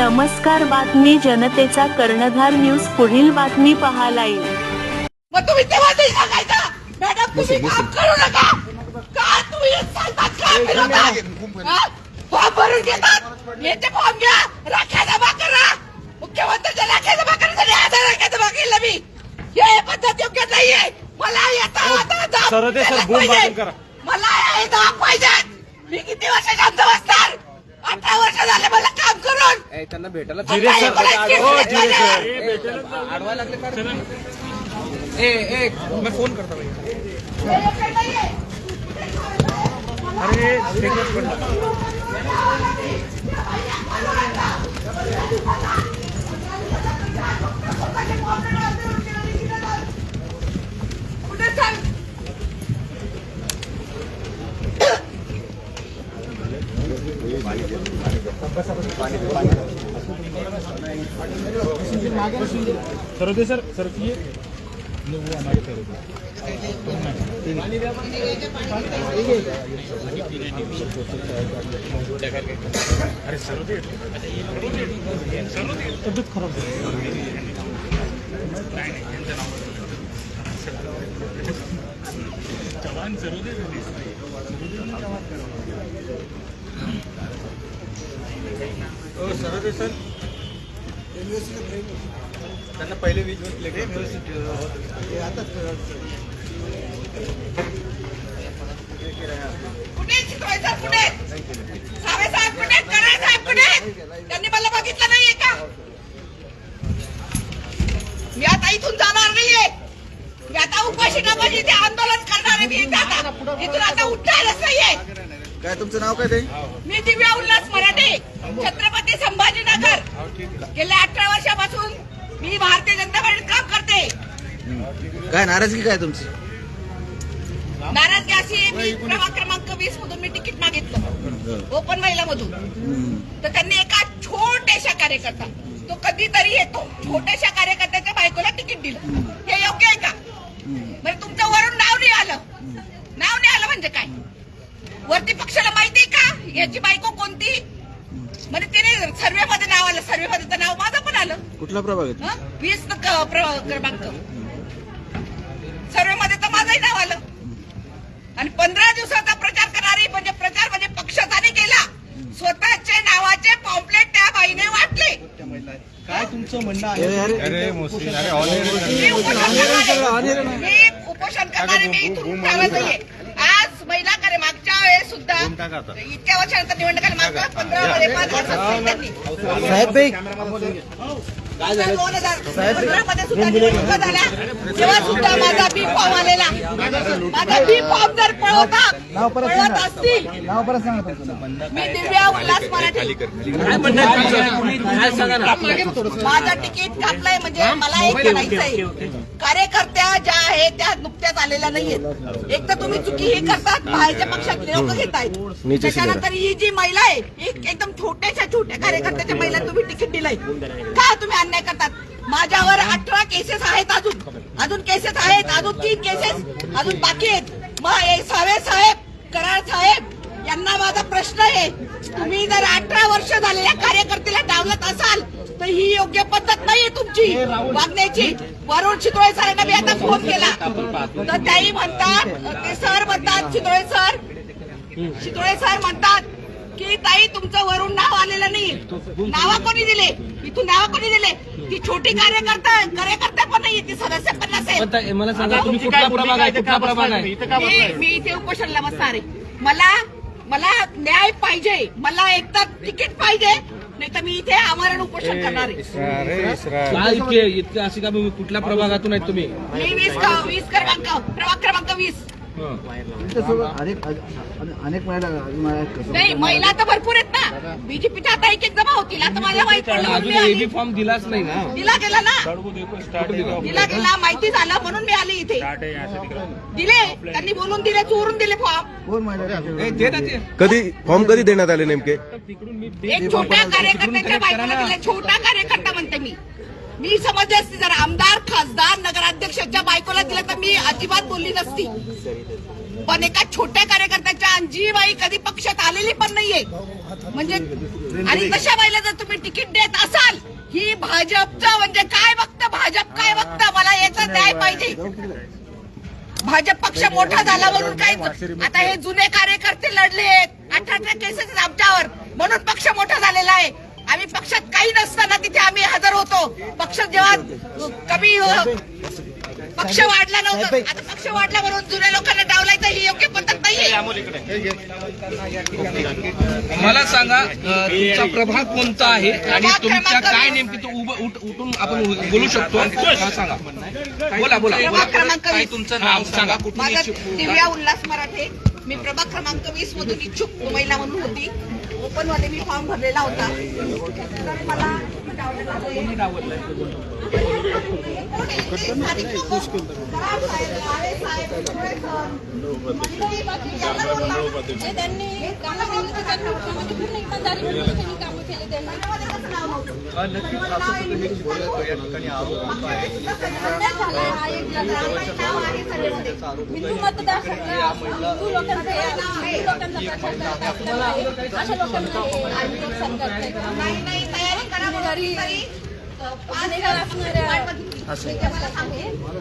नमस्कार बातमी जनतेचा कर्णधार न्यूज पुढील बातमी पहा लाईव्ह मग तुम्ही तेव्हा नाही सांगायचं? मॅडम तुम्ही काम करू नका. का तुम्ही सांगतात? का फिरवतात? फॉर्म भरून घेतात. याचे फॉर्म घ्या. राख्या जमा करा मुख्यमंत्र्यांच्या राख्या जमा करण्यासाठी आधार राख्या जमा केलं मी. हे पद्धत योग्य नाहीये. मला येता आता पाहिजे. मला हे पाहिजे. मी किती वर्ष शांत बसणार अठरा वर्ष झाले मला काम करून त्यांना भेटायला जिरे आता हे सर, मला आडवा- केस हो, जिरे केलं. सर. आडवा लागले का ए ए मैं फोन करता भाई हे योग्य नाहीये. अरे स्टेटस पडला कुठे सरोदे सर सर ये वो हमारे अरे तबियत खराब जवान ज़रूरी सरोदे सरते सर त्यांना पहिले वीज साहेब कुठे त्यांनी मला बघितलं नाहीये का? मी आता इथून जाणार नाहीये. मी आता उपाशी नपाशी ते आंदोलन करणार आहे. मी इथं आता इथून आता उठायलाच नाहीये. काय तुमचं नाव काय ते मी दिव्या उल्हास मराठे छत्रपती संभाजीनगर. गेल्या अठरा वर्षापासून मी भारतीय जनता पार्टीत काम करते. काय नाराजगी काय तुमची? नाराजगी अशी मी प्रभाग क्रमांक वीस मधून मी तिकीट मागितलं. ओपन महिला मधून. तर त्यांनी एका छोट्याशा कार्यकर्ता तो कधीतरी येतो छोट्याशा कार्यकर्त्याच्या बायकोला तिकीट दिलं. हे योग्य आहे का? म्हणजे तुमचं वरून नाव नाही आलं. नाव नाही आलं म्हणजे काय? वरती पक्षाला माहिती आहे का? याची बायको कोणती? म्हणजे तिने सर्वे मध्ये नाव आलं सर्वे मध्ये तर नाव माझं पण आलं. कुठला प्रभाग आहे हं? वीस क्रमांक. सर्वे मध्ये तर माझंही नाव आलं. आणि पंधरा दिवसाचा प्रचार करणारी म्हणजे प्रचार म्हणजे पक्षाचा नाही केला. स्वतःचे नावाचे पॉम्पलेट त्या बाईने वाटले. काय तुमचं म्हणणं आहे? उपोषण करणार. मी आज महिला कार्य मागच्या वेळेस सुद्धा इतक्या वर्षानंतर निवडणुका पंधरा साहेब भाई दोन हजार पंधरामध्ये सुद्धा निवडणुका झाल्या. तेव्हा सुद्धा माझा बी फॉर्म आलेला. माझा बी फॉर्म जर पळवतात पळवत असतील नाव परत सांगा तुमचं मी दिव्या उल्हास मराठी. माझं तिकीट कापलंय म्हणजे मला एक करायचंय. कार्यकर्त्या ज्या आहेत त्या नुकत्याच आलेल्या नाहीयेत. एक तर तुम्ही चुकी ही करतात बाहेरच्या पक्षात लोक घेतायत. त्याच्यानंतर ही जी महिला आहे ही एकदम छोट्याशा छोट्या कार्यकर्त्याच्या महिला तुम्ही तिकीट दिलंय. का तुम्ही अन्याय करतात. माझ्यावर अठरा केसेस आहेत अजून. अजून केसेस आहेत. अजून तीन केसेस अजून बाकी आहेत. मग सावे साहेब कराड साहेब यांना माझा प्रश्न आहे. तुम्ही जर अठरा वर्ष झालेल्या कार्यकर्त्याला डावलत असाल तर ही योग्य पद्धत नाहीये तुमची. वागण्याची. वरुण चितोळे सरांना मी आता फोन केला. तर त्याही म्हणतात ते सर म्हणतात चितोळे सर. चितोळे सर म्हणतात की ताई तुमचं वरून नाव आलेलं नाही. नावा कोणी दिले? इथून नाव कोणी दिले? ती छोटी कार्यकर्ता कार्यकर्ता पण नाही ती सदस्य पण नसेल. मला सांगा तुम्ही कुठला प्रभाग आहे? कुठला प्रभाग आहे? मी मी इथे उपोषणला बसणार आहे. मला मला न्याय पाहिजे. मला एकदा तिकीट पाहिजे नाही तर मी इथे आमरण उपोषण करणार आहे. अरे इसरा. काय इतके इतके असे का तुम्ही कुठल्या प्रभागातून आहेत तुम्ही? मी वीस क- वीस क्रमांक प्रभाग क्रमांक अनेक अनेक महिला नाही महिला तर भरपूर आहेत ना. बीजेपीच्या आता एक एक जमा होतील. आता मला माहीत पडलं म्हणून अजून मी आली. एबी फॉर्म दिलाच नाही ना. दिला गेला ना. स्टार्ट दिला? गेला माहिती झालं म्हणून मी आली इथे. दिले त्यांनी बोलून दिले चोरून दिले फॉर्म कोण महिला ए, दे ना ते. कधी फॉर्म कधी देण्यात आले नेमके? एक छोट्या कार्यकर्त्याच्या बायकोला दिले छोटा कार्यकर्ता म्हणते मी. मी समजले असते जर. आमदार खासदार नगराध्यक्षाच्या बायकोला दिलं तर मी अजिबात बोलली नसती. पण एका छोट्या कार्यकर्त्याच्या आणि जी बाई कधी पक्षात आलेली पण नाहीये. म्हणजे आणि तशा बाईला जर तुम्ही तिकीट देत असाल ही भाजपचं म्हणजे काय बघतं भाजप काय बघतं मला याचा न्याय पाहिजे. भाजप पक्ष मोठा झाला म्हणून काय आता हे जुने कार्यकर्ते लढले अठरा अठरा केसेस आमच्यावर. म्हणून पक्ष मोठा झालेला आहे. आम्ही पक्षात काही नसताना तिथे आम्ही हजर होतो. पक्ष जेव्हा कमी पक्ष वाढला नव्हता. आता पक्ष वाढला म्हणून जुन्या लोकांना डावलायचं ही योग्य पद्धत नाहीये. मला सांगा तुमचा प्रभाग कोणता आहे आणि तुमच्या काय नेमकी तो उभं उठ- उठून आपण बोलू शकतो? सांगा. बोला बोला. प्रभाग क्रमांक. तुमचं नाव सांगा. कुठून दिव्या उल्हास मराठे. मी प्रभाग क्रमांक वीस मधून इच्छुक महिला म्हणून होती. ओपन वाले मी फॉर्म भरलेला होता. तर मला जे त्यांनी कामं केली ते त्यांनी म्हणजे पूर्ण इमानदारी म्हणून त्यांनी कामं केली त्यांनी अन्याय झाला हा एक जगात. तरी, काय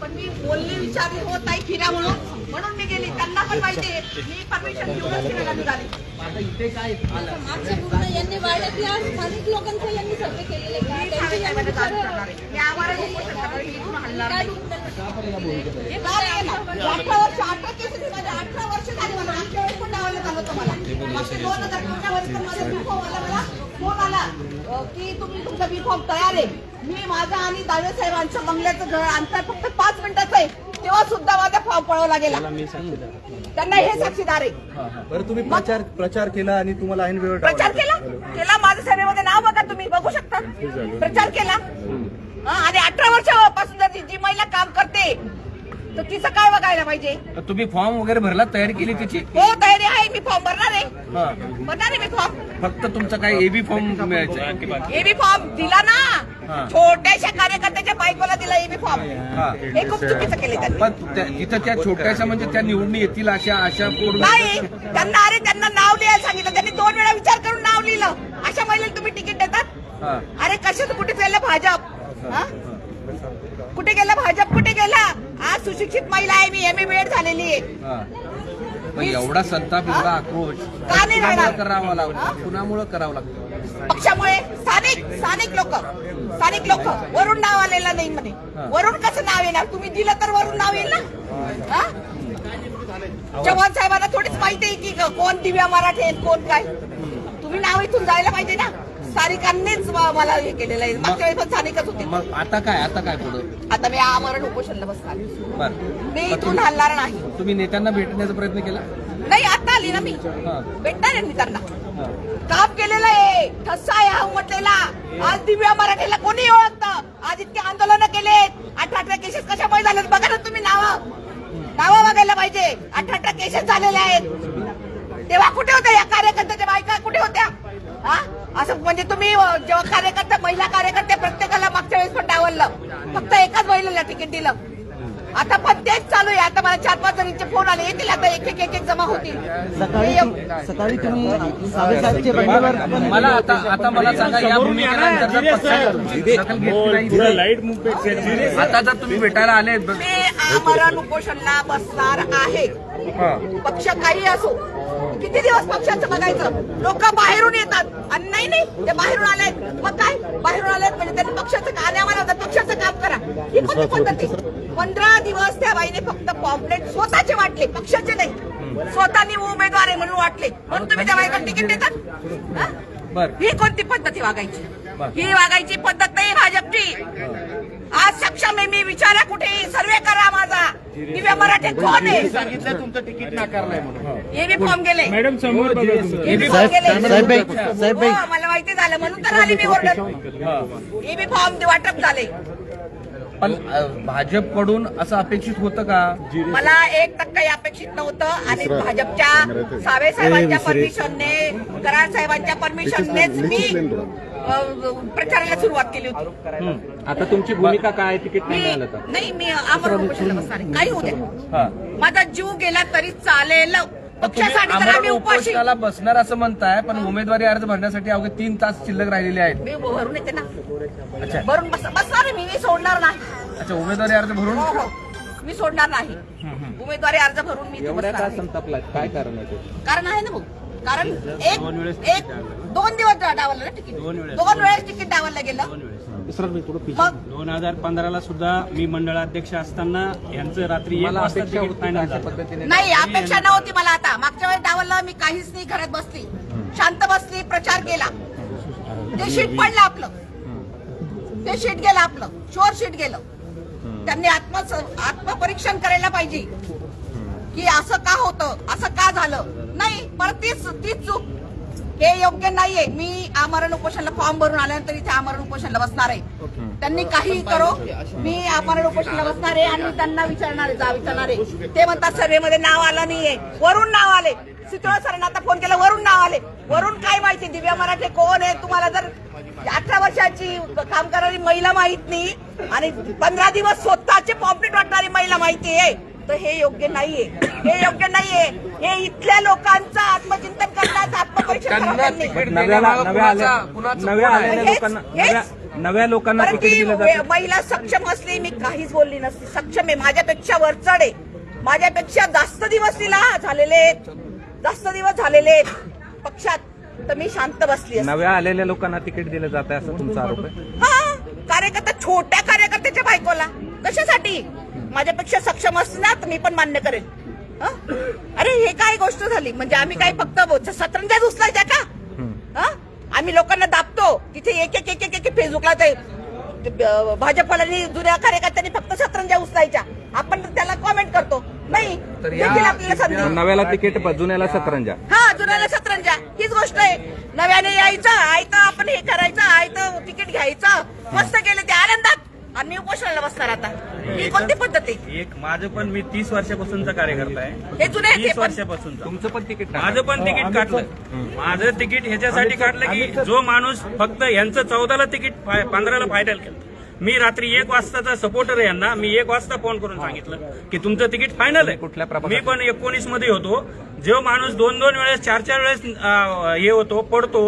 पण मी बोलले विचारले हो ताई फिरा म्हणून म्हणून मी गेली त्यांना पण माहिती आहे मी परमिशन घेऊनच फिरायला निघाली मागच्या पूर्ण यांनी वाड्यातल्या स्थानिक लोकांचं यांनी सर्वे केलेले का मी त्यांची यांनी साडेसात विचारलं. करणार आहे. मी आम्हाला उपोषण करणार. मी इथून हलणार काय नाही. ना? अठरा वर्ष माझ्या झाली मला. मागच्या वेळेस पण डावलं झालं होतं मला मागच्या दोन हजार वर्षी माझा बी फॉर्म आला मला फोन आला. की तुम्ही तुमचा बी फॉर्म तयार आहे. मी माझा आणि दावे साहेबांचं बंगल्याचं घर अंतर फक्त पाच मिनिटाचं आहे. तेव्हा सुद्धा माझा फॉर्म पळवला गेला. त्यांना हे साक्षीदार आहे. बरं तुम्ही प्रचार प्रचार केला आणि तुम्हाला ऐन वेळ प्रचार केला? केला माझं सभेमध्ये नाव बघा तुम्ही. बघू शकता. प्रचार केला. आणि अठरा वर्षापासून जर जी- जी महिला काम करते तर तिचं काय बघायला पाहिजे तुम्ही फॉर्म वगैरे भरला तयारी केली त्याची हो तयारी आहे मी फॉर्म भरणार आहे हा. भरणार आहे मी फॉर्म फक्त तुमचा काय एबी फॉर्म मिळायचा एबी फॉर्म दिला ना. छोट्याशा कार्यकर्त्याच्या बायकोला दिला एबी फॉर्म हा. खूप चुकीचं केले पण त्या- जिथं त्या छोट्याशा म्हणजे त्या निवडून येतील अशा अशा पूर्ण नाही त्यांना अरे त्यांना नाव लिहायला सांगितलं त्यांनी दोन वेळा विचार करून नाव लिहिलं अशा महिलेला तुम्ही तिकीट देतात. अरे कशाचं कुठे चाललं भाजप? कुठे गेला भाजप? कुठे गेला? आज सुशिक्षित महिला आहे मी एम ए एड झालेली आहे. पण एवढा संताप एवढा आक्रोश का नाही कुणामुळे राहणार? करावा हा? लागतो कुणामुळे करावं लागतं पक्षामुळे? स्थानिक स्थानिक लोक. स्थानिक लोक. वरून नाव आलेलं नाही म्हणे. वरून कसं नाव येणार? तुम्ही दिलं तर वरून नाव येईल ना? हा? चव्हाण साहेबांना थोडीच माहिती आहे की कोण दिव्या मराठे आहेत, कोण काय? तुम्ही नाव इथून जायला पाहिजे ना? स्थानिकांनीच म- मला हे केलेलं आहे. मागच्या वेळी पण स्थानिकच होते. मग आता काय? आता काय पुढं? आता मी आमरण उपोषणला बसणार. बर. मी इथून हलणार नाही. तुम्ही नेत्यांना भेटण्याचा प्रयत्न केला? नाही आता आली ना मी. हा. भेटणार आहे मी त्यांना. हा. काम केलेलं आहे. ठस्सा आहे हा उमटलेला. आज दिव्या मराठीला कोणी ओळखतं? आज इतके आंदोलन केलेत. अठरा अठरा केसेस कशामुळे झाले बघा ना तुम्ही नावं. नावं बघायला पाहिजे. अठरा अठरा केसेस झालेले आहेत. तेव्हा कुठे होत्या या कार्यकर्त्याच्या बायका? कुठे होत्या? हा? असं म्हणजे तुम्ही जेव्हा कार्यकर्ता महिला कार्यकर्ते प्रत्येकाला मागच्या वेळेस पण डावललं. फक्त एकाच महिलेला तिकीट दिलं. आता पण तेच चालू आहे. आता मला चार पाच जणींचे फोन आले येतील आता एक एक एक एक जमा होतील. सकाळी तुम्ही बंडवर मला आता आता मला सांगा या भूमिकेनंतर जर पक्षाने तुमची दखल घेतली नाही लाइट मुंबई आता जर तुम्ही भेटायला आले मी आमरण उपोषणला बसणार आहे. पक्ष काही असो. किती दिवस पक्षाचं बघायचं? लोक बाहेरून येतात. आणि नाही नाही. ते बाहेरून आलेत. मग काय? बाहेरून आलेत म्हणजे त्यांनी पक्षाचं आम्हाला म्हणतात, पक्षाचं काम करा. ही कोणती पद्धत पंधरा दिवस त्या बाईने फक्त पॉम्पलेट स्वतःचे वाटले. पक्षाचे नाही. स्वतःनी उमेदवार आहे म्हणून वाटले. म्हणून तुम्ही त्या बाईकडे तिकीट देतात हा? बर. ही? कोणती पद्धती वागायची. ही वागायची पद्धत नाही भाजपची. आज सक्षम आहे मी विचारा कुठे सर्वे करा माझा. दिव्या मराठे कोण आहे? सांगितलं तुमचं तिकीट नाकारलंय म्हणून. हे. बी फॉर्म गेले. मॅडम समोर बघा. हे बी साहेब फॉर्म गेले. साहेब बाई साहेब बाई हो, मला माहिती झालं. म्हणून तर आली मी ओरडत हे बी फॉर्म वाटप झाले. पण भाजपकडून असं अपेक्षित होतं का? मला एक टक्काही अपेक्षित नव्हतं. आणि भाजपच्या सावे साहेबांच्या परमिशनने कराड साहेबांच्या परमिशननेच मी अ, प्रचाराला सुरुवात केली होती. आता तुमची भूमिका काय तिकीट नाही मी आमरण उपोषणाला बसणार आहे काही होऊ द्या. हा. माझा जीव गेला तरी चालेल. पक्षासाठी तर आम्हाला आम्ही उपाशी उपोषणाला बसणार असं म्हणताय पण उमेदवारी अर्ज भरण्यासाठी अवघे तीन तास शिल्लक राहिलेले आहेत. मी भरून येते ना. अच्छा. भरून बस बसणार आहे मी मी सोडणार नाही. अच्छा उमेदवारी अर्ज भरून? हो हो. मी सोडणार नाही. उमेदवारी अर्ज भरून मी इथे बसणार आहे. संतापला काय कारण आहे ते? कारण आहे ना भाऊ. कारण एक एक दोन दिवस डावललं ना तिकीट. दोन वेळेस. तिकीट डावललं गेलं. मग दोन हजार पंधराला सुद्धा मी मंडळाध्यक्ष असताना यांचं रात्री एक वाजता तिकीट फायनल झालं. नाही अपेक्षा नव्हती मला आता. मागच्या वेळेस डावललं मी काहीच नाही घरात बसली. शांत बसली प्रचार केला. ते शीट पडलं आपलं. ते शीट गेलं आपलं. शोर शीट गेलं. त्यांनी आत्म आत्मपरीक्षण करायला पाहिजे. की असं का होतं? असं का झालं? नाही पण तीच तीच चूक. हे योग्य नाहीये. मी आमरण उपोषणाला फॉर्म भरून आल्यानंतर इथे आमरण उपोषणाला बसणार आहे. त्यांनी काही करो. मी आमरण उपोषणाला बसणार आहे आणि मी त्यांना विचारणार आहे जा विचारणार आहे. ते म्हणतात सर्वेमध्ये नाव आलं नाहीये. वरून नाव आले. सितोळा सरांना आता फोन केला वरून नाव आले. वरून काय माहिती दिव्या मराठे कोण आहे? तुम्हाला जर अठरा वर्षाची काम करणारी महिला माहीत नाही आणि पंधरा दिवस स्वतःचे पॉम्प्लेट वाटणारी महिला माहिती आहे. तर हे योग्य नाहीये. हे योग्य नाहीये. हे इथल्या लोकांचं आत्मचिंतन करण्याचं आत्मपरीक्षण नव्या लोकांना महिला सक्षम असली मी काहीच बोलली नसती. सक्षम आहे. माझ्यापेक्षा वरचढ आहे. माझ्यापेक्षा जास्त दिवस तिला झालेले जास्त दिवस झालेले आहेत. पक्षात तर मी शांत बसली असते. नव्या आलेल्या लोकांना तिकीट दिलं जात आहे असं तुमचा आरोप आहे? हा. कार्यकर्ता छोट्या कार्यकर्त्याच्या बायकोला. कशासाठी? माझ्यापेक्षा सक्षम असते ना तर मी पण मान्य करेन. हं? अरे हे काय गोष्ट झाली? म्हणजे आम्ही काय फक्त सतरंजाच उचलायच्या का? हं? आम्ही लोकांना दाबतो. तिथे एक एक एक एक एक फेसबुकला ते भाजपवाल्यांनी जुन्या कार्यकर्त्यांनी फक्त सतरंजा उचलायच्या. आपण त्याला कॉमेंट करतो. नाही आपल्याला संधी नव्याला तिकीट जुन्याला सतरंजा हा जुन्याला सतरंजा हीच गोष्ट आहे. नव्याने यायचं आयतं आपण हे करायचं आयतं तिकीट घ्यायचं. मस्त गेले ते आनंदात. आणि उपोषणाला बसणार आता. ही कोणती पद्धत? आहे एक माझं पण मी तीस वर्षापासूनचा कार्यकर्ता आहे. हे जुने आहेत तीस पण. वर्षापासूनचा. तुमचं पण तिकीट. माझं पण तिकीट काढलं माझं तिकीट ह्याच्यासाठी काढलं की जो माणूस फक्त यांचं चौदाला तिकीट फाय- पंधराला फायनल केलं. मी रात्री एक वाजताचा सपोर्टर आहे यांना. मी एक वाजता फोन करून सांगितलं की तुमचं तिकीट फायनल आहे. कुठल्या प्रभागात? मी पण एकोणीसमध्ये होतो. जो माणूस दोन दोन वेळेस चार चार वेळेस अं, हे होतो पडतो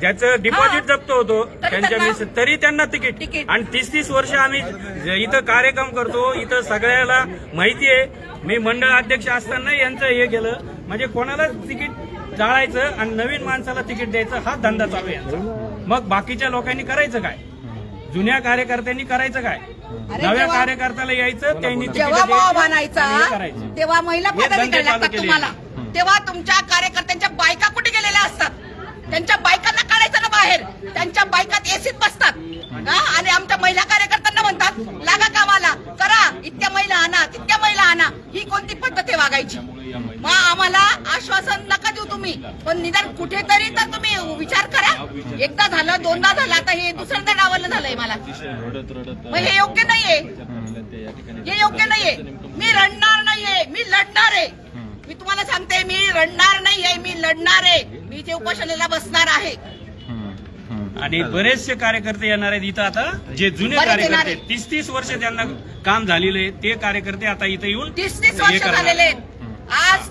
ज्याचं डिपॉझिट जप्त होतो त्यांच्या मिस- तरी त्यांना तिकीट. आणि तीस तीस वर्ष आम्ही इथं कार्यक्रम करतो इथं सगळ्याला माहिती आहे. मी मंडळ अध्यक्ष असताना यांचं हे केलं. म्हणजे कोणाला तिकीट जाळायचं आणि नवीन माणसाला तिकीट द्यायचं हा धंदा चालू आहे यांचा. मग बाकीच्या लोकांनी करायचं काय? जुन्या कार्यकर्त्यांनी करायचं काय? नव्या कार्यकर्त्याला यायचं त्यांनी जेव्हा हे तेव्हा महिला पदाधिकारी लागतात. तुम्हाला. तेव्हा तुमच्या कार्यकर्त्यांच्या बायका कुठे गेलेल्या असतात? त्यांच्या बायकांना काढायचं ना बाहेर? त्यांच्या बायकात एसीत बसतात? आणि आमच्या महिला कार्यकर्त्यांना म्हणतात लागा कामाला. करा इतक्या महिला आणा तितक्या महिला आणा. ही कोणती पद्धत आहे वागायची? मग आम्हाला आश्वासन नका देऊ तुम्ही. पण निदान कुठेतरी तर तुम्ही विचार करा. एकदा झालं दोनदा झालं आता हे दुसऱ्यांदा डावलं झालंय मला. मग हे योग्य नाहीये. हे योग्य नाहीये. मी रडणार नाहीये. मी लढणार आहे. मी तुम्हाला सांगते मी रडणार नाहीये मी लढणार आहे. मी इथे उपोषणाला बसणार आहे. आणि बरेचसे कार्यकर्ते येणार आहेत इथं आता. जे जुने कार्यकर्ते. तीस तीस वर्ष त्यांना काम झालेलं आहे. ते कार्यकर्ते आता इथं येऊन तीस तीस वर्ष. झालेले आहेत. आज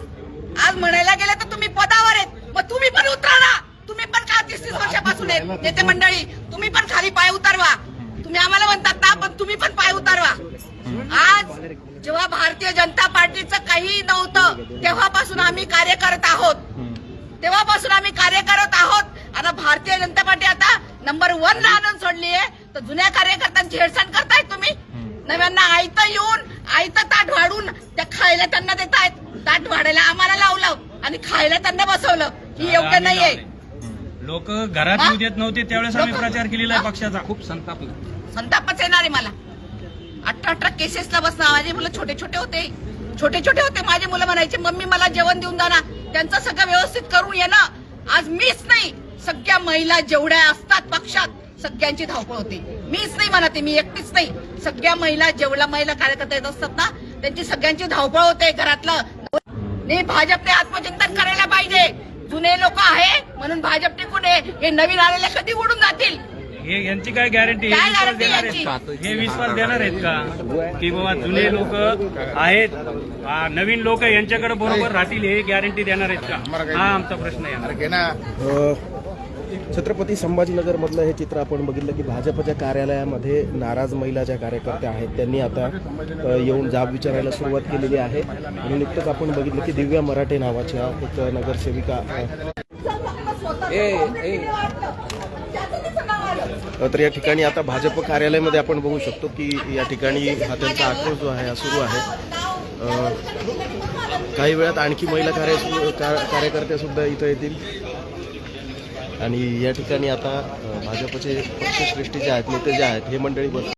आज म्हणायला गेलं तर तुम्ही पदावर आहेत. मग तुम्ही पण उतरा ना तुम्ही पण का तीस तीस वर्षापासून आहेत? नेते मंडळी तुम्ही पण खाली पाय उतरवा. तुम्ही आम्हाला म्हणतात ना पण तुम्ही पण पाय उतरवा. आज जेव्हा भारतीय जनता पार्टीचं काही नव्हतं तेव्हापासून आम्ही कार्य करत आहोत तेव्हापासून आम्ही कार्य करत आहोत. आता भारतीय जनता पार्टी आता नंबर वन ला आणून सोडली आहे. तर जुन्या कार्यकर्त्यांची हेळसांड करतायत तुम्ही? नव्यांना आयतं येऊन आयतं ताट वाढून त्या खायला त्यांना देतायत. ताट वाढायला आम्हाला लावलं आणि खायला त्यांना बसवलं. ही योग्य नाहीये. लोक घरात? येऊ देत नव्हते त्यावेळेस आम्ही प्रचार केलेला आहे हा? पक्षाचा. खूप संतापलं संतापच येणार आहे मला. अठरा अठरा केसेसला बसणार. माझे मुलं छोटे छोटे होते. छोटे छोटे होते. माझे मुलं म्हणायचे मम्मी मला जेवण देऊन जा ना. त्यांचं सगळं व्यवस्थित करून ये ना. आज मीच नाही. सगळ्या महिला जेवढ्या असतात पक्षात सगळ्यांची धावपळ होते. मीच नाही म्हणते मी एकटीच नाही. सगळ्या महिला जेवढ्या महिला कार्यकर्ता येत असतात ना त्यांची सगळ्यांची धावपळ होते घरातलं. नाही भाजपने आत्मचिंतन करायला पाहिजे. जुने लोक आहे म्हणून भाजप टिकून हे नवीन आलेले कधी उडून जातील? हे यांची काय गॅरंटी हे विश्वास देणार? आहेत का? हे विश्वास देणार आहेत का? की बाबा जुने लोक आहेत. नवीन लोक यांच्याकडे बरोबर राहतील हे गॅरंटी देणार आहेत का? हा आमचा प्रश्न आहे. छत्रपती संभाजीनगर मधलं हे चित्र आपण बघितलं की भाजपच्या कार्यालयामध्ये नाराज महिला ज्या कार्यकर्त्या आहेत त्यांनी आता येऊन जाब विचारायला सुरुवात केलेली आहे. आणि नुकतंच आपण बघितलं की दिव्या मराठे नावाच्या एक नगरसेविका तर या ठिकाणी आता भाजप कार्यालयामध्ये आपण बघू शकतो की या ठिकाणी हा त्यांचा आक्रोश जो आहे हा सुरू आहे. काही वेळात आणखी महिला कार्य कार्यकर्त्या सुद्धा इथं येतील. आणि या ठिकाणी आता भाजपचे पक्षश्रेष्ठी जे आहेत नेते जे आहेत हे मंडळी बस